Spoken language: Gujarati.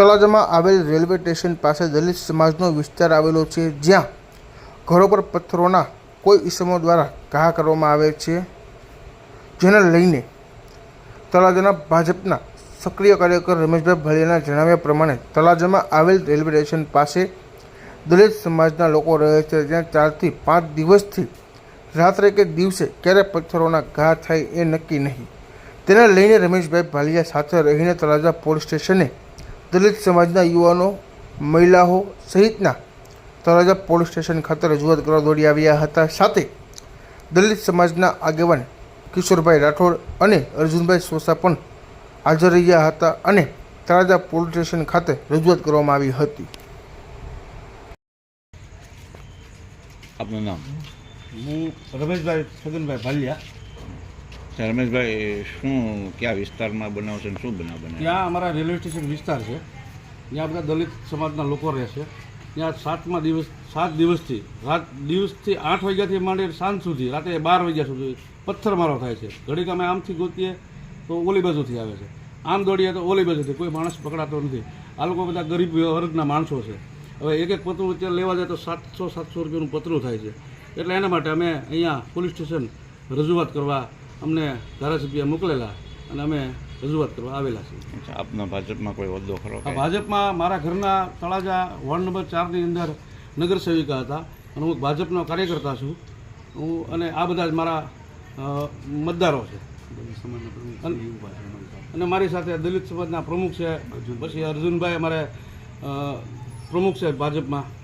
તળાજામાં આવેલ રેલવે સ્ટેશન પાસે દલિત સમાજનો વિસ્તાર આવેલો છે, જ્યાં ઘરો પર પથ્થરોના કોઈ ઇસમો દ્વારા ઘા કરવામાં આવે છે. જેને લઈને તળાજાના ભાજપના સક્રિય કાર્યકર રમેશભાઈ ભલિયાના જણાવ્યા પ્રમાણે તળાજામાં આવેલ રેલવે સ્ટેશન પાસે દલિત સમાજના લોકો રહે છે, જ્યાં ચારથી પાંચ દિવસથી રાત્રે કે દિવસે ક્યારે પથ્થરોના ઘા થાય એ નક્કી નહીં. તેને લઈને રમેશભાઈ ભાલિયા સાથે રહીને તળાજા પોલીસ સ્ટેશને દલિત સમાજના યુવાનો મહિલાઓ સહિતના તળાજા પોલીસ સ્ટેશન ખાતે રજૂઆત કરવા દોડી આવ્યા હતા. સાથે દલિત સમાજના આગેવાન કિશોરભાઈ રાઠોડ અને અર્જુનભાઈ સોસા પણ હાજર રહ્યા હતા અને તળાજા પોલીસ સ્ટેશન ખાતે રજૂઆત કરવામાં આવી હતી. આપનું નામ? હું રમેશભાઈ છગનભાઈ ભાલિયા. રમેશભાઈ શું, કયા વિસ્તારમાં બનાવશે અને શું બનાવ બને ત્યાં અમારા રેલવે સ્ટેશન વિસ્તાર છે. ત્યાં બધા દલિત સમાજના લોકો રહે છે. ત્યાં સાતમા દિવસ, સાત દિવસથી, રાત દિવસથી આઠ વાગ્યાથી માંડી સાંજ સુધી, રાતે બાર વાગ્યા સુધી પથ્થરમારો થાય છે. ઘડીક અમે આમથી ગોતીએ તો ઓલી બાજુથી આવે છે. આમ દોડીએ તો ઓલી બાજુથી, કોઈ માણસ પકડાતો નથી. આ લોકો બધા ગરીબ વર્ગના માણસો છે. હવે એક એક પતરું અત્યારે લેવા જાય તો સાતસો સાતસો રૂપિયાનું પતરું થાય છે. એટલે એના માટે અમે અહીંયા પોલીસ સ્ટેશન રજૂઆત કરવા અમને ધારાસભ્ય મોકલેલા અને અમે રજૂઆત કરવા આવેલા છીએ. અચ્છા, આપનો ભાજપમાં કોઈ હોદ્દો ખરો ભાજપમાં મારા ઘરના તળાજા વોર્ડ નંબર ચારની અંદર નગર સેવિકા હતા અને હું ભાજપનો કાર્યકર્તા છું. હું અને આ બધા જ મારા મતદારો છે. અને- અને મારી સાથે દલિત સમાજના પ્રમુખ છે. પછી અર્જુનભાઈ અમારે પ્રમુખ છે ભાજપમાં.